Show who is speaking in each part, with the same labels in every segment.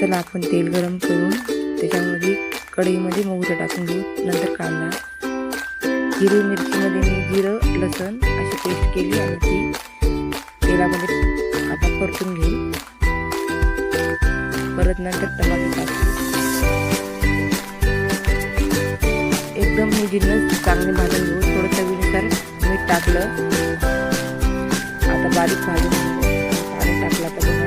Speaker 1: चला आपण तेल गरम करून त्याच्यामध्ये कढईमध्ये मोहरी टाकून घेऊ नंतर कांदा. हिरवी मिरचीमध्ये मी जिरं लसण अशी पेस्ट केली आणि ती तेलामध्ये आता परतून घेऊ. परत नंतर टमाटे टाकू. एकदम मी जिन्नस चांगले भाजून घेऊ. थोडं चवीनुसार मीठ टाकलं. आता बारीक भाजून पाणी टाकलं तर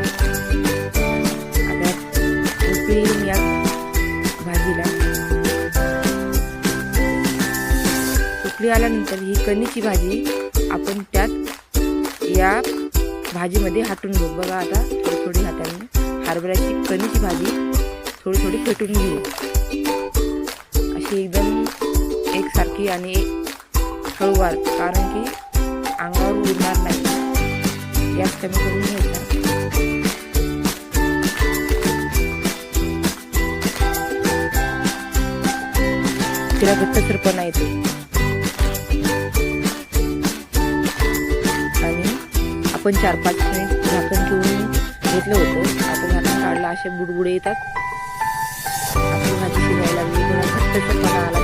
Speaker 1: उकळी आल्यानंतर ही कणीची भाजी आपण त्यात या भाजीमध्ये हाटून घेऊ. बघा आता थोडी थोडी हाताने हरभऱ्याची कणीची भाजी थोडी थोडी फेटून घेऊ. अशी एकदम एकसारखी आणि हळूवार कारण की अंगावर उडणार नाही. गॅस कमी करून घ्यायचा. तिला घट्टसरपणा येतो. आपण चार पाच झाकण ठेवून घेतलं होतं. आपण झाकण काढलं असे बुडबुडे येतात. आपली भाजी शिजायला लागली थोडा घट्टसरपणा आला